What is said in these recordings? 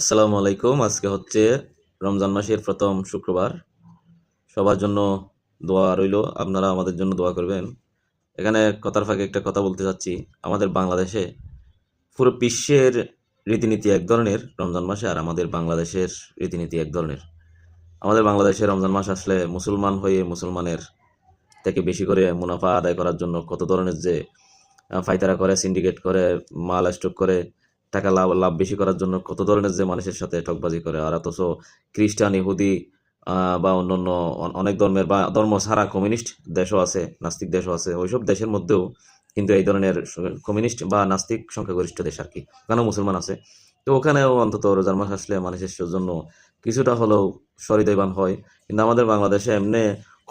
আসসালামু আলাইকুম। আজকে হচ্ছে রমজান মাসের প্রথম শুক্রবার। সবার জন্য দোয়া রইল। আপনারা আমাদের জন্য দোয়া করবেন। এখানে কথার ফাঁকে একটা কথা বলতে চাচ্ছি। আমাদের বাংলাদেশে পুরো বিশ্বের রীতিনীতি এক ধরনের রমজান মাসে আর আমাদের বাংলাদেশের রীতিনীতি এক ধরনের। আমাদের বাংলাদেশে রমজান মাস আসলে মুসলমান হয়ে মুসলমানের থেকে বেশি করে মুনাফা আদায় করার জন্য কত ধরনের যে ফাইতারা করে সিন্ডিকেট করে, মাল স্টক করে টাকা লাভ লাভ বেশি করার জন্য কত ধরনের যে মানুষের সাথে ঠকবাজি করে। আর অথচ খ্রিস্টান, ইহুদি বা অন্যান্য অনেক ধর্মের বা ধর্ম ছাড়া কমিউনিস্ট দেশও আছে, নাস্তিক দেশও আছে, ওইসব দেশের মধ্যেও কিন্তু এই ধরনের কমিউনিস্ট বা নাস্তিক সংখ্যাগরিষ্ঠ দেশ আর কি। ওখানেও মুসলমান আছে? তো ওখানেও অন্তত রোজার মাস আসলে মানুষের জন্য কিছুটা হলেও সরিদয়বান হয়। কিন্তু আমাদের বাংলাদেশে এমনি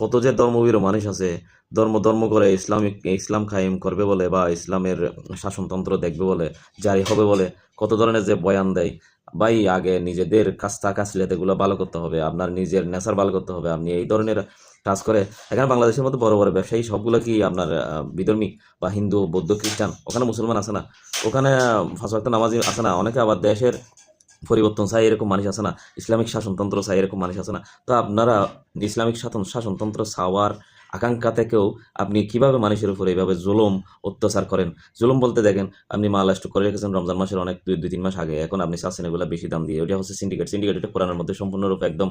কত যে ধর্মবীর মানুষ আছে, ধর্ম ধর্ম করে ইসলামিক ইসলাম কায়েম করবে বলে বা ইসলামের শাসনতন্ত্র দেখবে বলে, জারি হবে বলে কত ধরনের যে বয়ান দেয়, ভাই আগে নিজেদের কাজটা কাজলেতে এগুলো ভালো করতে হবে, আপনার নিজের নেচার ভালো করতে হবে, আপনি এই ধরনের কাজ করে, এখানে বাংলাদেশের মতো বড় বড় ব্যবসায়ী সবগুলো কি আপনার বিধর্মী বা হিন্দু, বৌদ্ধ, খ্রিস্টান, ওখানে মুসলমান আছে না? ওখানে ফাঁস নামাজি আছে না? অনেকে আবার দেশের পরিবর্তন চাই, এরকম মানুষ আছে না? ইসলামিক শাসনতন্ত্র চাই, এরকম মানুষ আছে না? তো আপনারা ইসলামিক শাসন শাসনতন্ত্র চাওয়ার আকাঙ্ক্ষা থেকেও আপনি কীভাবে মানুষের উপর এইভাবে জুলুম অত্যাচার করেন? জুলুম বলতে দেখেন আপনি মাল স্টক করে রেখেছেন রমজান মাসের অনেক দুই দুই তিন মাস আগে। এখন আপনি চাচ্ছেন এগুলো বেশি দাম দিয়ে। ওটা হচ্ছে সিন্ডিকেট সিন্ডিকেট এটা কোরআনের মধ্যে সম্পূর্ণরূপে একদম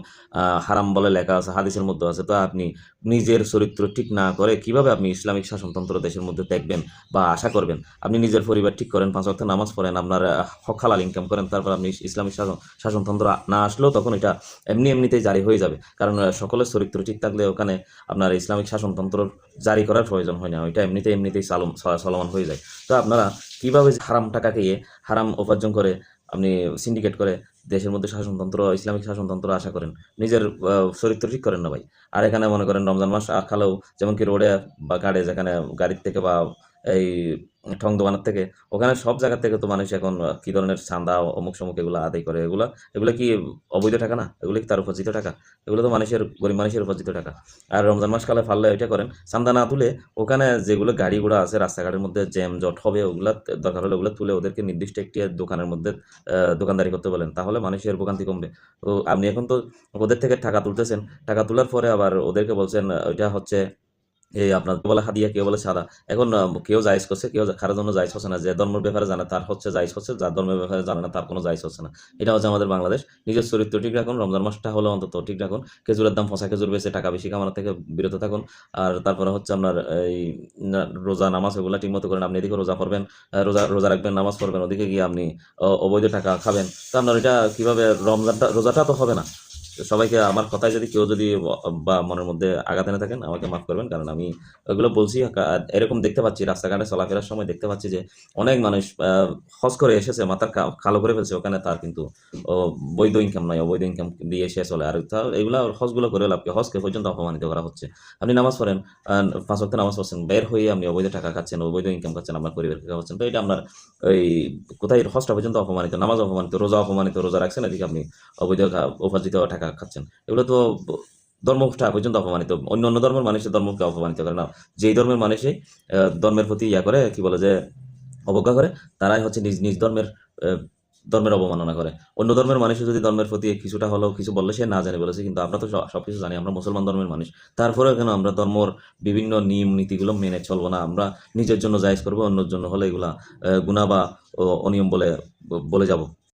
হারাম বলে লেখা আছে হাদিসের মধ্যে আছে। তো আপনি নিজের চরিত্র ঠিক না করে কীভাবে আপনি ইসলামিক শাসনতন্ত্র দেশের মধ্যে দেখবেন বা আশা করবেন? আপনি নিজের পরিবার ঠিক করেন পাঁচ ওয়াক্ত নামাজ পড়েন আপনার আহ, হক হালাল ইনকাম করেন তারপর আপনি ইসলামিক শাসন শাসনতন্ত্র না আসলেও তখন এটা এমনি এমনিতেই জারি হয়ে যাবে। কারণ সকলের চরিত্র ঠিক থাকলে ওখানে আপনার ইসলামিক শাসনতন্ত্র জারি করার প্রয়োজন হয় না। ওইটা এমনিতে এমনিতেই চালম চ- চলমান হয়ে যায়। তো আপনারা কীভাবে হারাম টাকা খেয়ে হারাম উপার্জন করে আপনি সিন্ডিকেট করে দেশের মধ্যে শাসনতন্ত্র, ইসলামিক শাসনতন্ত্র আশা করেন? নিজের চরিত্র ঠিক করেন না ভাই। আর এখানে মনে করেন রমজান মাস আর খালেও যেমন কি রোডে বা গাড়ি যেখানে গাড়ির থেকে বা এই ঠং দোকানের থেকে। ওখানে সব জায়গা থেকে তো মানুষ এখন কি ধরনের চাঁদা, অমুক সমুক এগুলো আদায় করে, এগুলো এগুলো কি অবৈধ টাকা না? এগুলো কি তার উপার্জিত টাকা? এগুলো তো মানুষের, গরিব মানুষের উপার্জিত টাকা। আর রমজান মাস কালে ফাললে ওইটা করেন। চান্দা না তুলে ওখানে যেগুলো গাড়ি ঘোড়া আছে, রাস্তাঘাটের মধ্যে জ্যাম, জট হবে, ওগুলা দরকার হলে ওগুলো তুলে ওদেরকে নির্দিষ্ট একটি দোকানের মধ্যে দোকানদারি করতে বলেন। তাহলে মানুষের ভোগান্তি কমবে। তো আপনি এখন তো ওদের থেকে টাকা তুলতেছেন। টাকা তোলার পরে আবার ওদেরকে বলছেন ওইটা হচ্ছে এই আপনার কেউ বলে হাদিয়া, কেউ বলে সাদা। এখন কেউ জায়জ করছে, কেউ কারোর জন্য জায়জ হচ্ছে না। যে ধর্মের ব্যাপারে জানে তার হচ্ছে জায়জ হচ্ছে, যার ধর্মের ব্যাপারে জানে না তার কোনো জায়জ হচ্ছে না। এটা হচ্ছে আমাদের বাংলাদেশ। নিজের চরিত্র ঠিক রাখুন, রমজান মাসটা হলো অন্তত ঠিক রাখুন। খেজুরের দাম ফসা খেজুর বেছে টাকা বেশি কামানো থেকে বিরত থাকুন। আর তারপরে হচ্ছে আপনার এই রোজা নামাজ ওগুলো ঠিক মতো করেন। আপনি এদিকে রোজা পড়বেন রোজা রোজা রাখবেন, নামাজ পড়বেন, ওদিকে গিয়ে আপনি অবৈধ টাকা খাবেন। তো আপনার এটা কীভাবে, রমজানটা, রোজাটা তো হবে না। সবাইকে আমার কথায় যদি কেউ যদি বা মনের মধ্যে আঘাত এনে থাকেন, আমাকে মাফ করবেন। কারণ আমি ওগুলো বলছি এরকম দেখতে পাচ্ছি, রাস্তাঘাটে চলাফেরার সময় দেখতে পাচ্ছি যে অনেক মানুষ হজ করে এসেছে, মাথার কালো করে ফেলছে। ওখানে তার কিন্তু বৈধ ইনকাম নয়, অবৈধ ইনকাম দিয়ে এসে চলে। আর এগুলা হজগুলো করে লাভ কি? হজকে পর্যন্ত অপমানিত করা হচ্ছে। আপনি নামাজ পড়েন পাঁচ ওয়াক্ত নামাজ পড়ছেন, বের হয়ে আপনি অবৈধ টাকা খাচ্ছেন, অবৈধ ইনকাম খাচ্ছেন, আপনার পরিবারকে খাওয়াচ্ছেন তো এটা আপনার ওই কোথায় হজটা পর্যন্ত অপমানিত? নামাজ অপমানিত, রোজা অপমানিত, রোজা রাখছেন, এদিকে আপনি অবৈধ উপার্জিত টাকা খাচ্ছেন। এগুলো তো ধর্মটা পর্যন্ত অপমানিত। অন্য অন্য ধর্মের মানুষের ধর্মকে অপমানিত করে। না, যেই ধর্মের মানুষই ধর্মের প্রতি ইয়া করে, কি বলে যে, অবজ্ঞা করে, তারাই হচ্ছে নিজ নিজ ধর্মের ধর্মের অবমাননা করে। অন্য ধর্মের মানুষ যদি ধর্মের প্রতি কিছুটা হলেও কিছু বললে সে না জানে বলেছে, কিন্তু আমরা তো সব- সবকিছু জানি। আমরা মুসলমান ধর্মের মানুষ। তারপরেও কেন আমরা ধর্মর বিভিন্ন নিয়ম নীতিগুলো মেনে চলবো না? আমরা নিজের জন্য জায়জ করব, অন্যের জন্য হলে এগুলা গুনাহ বা অনিয়ম বলে বলে যাব।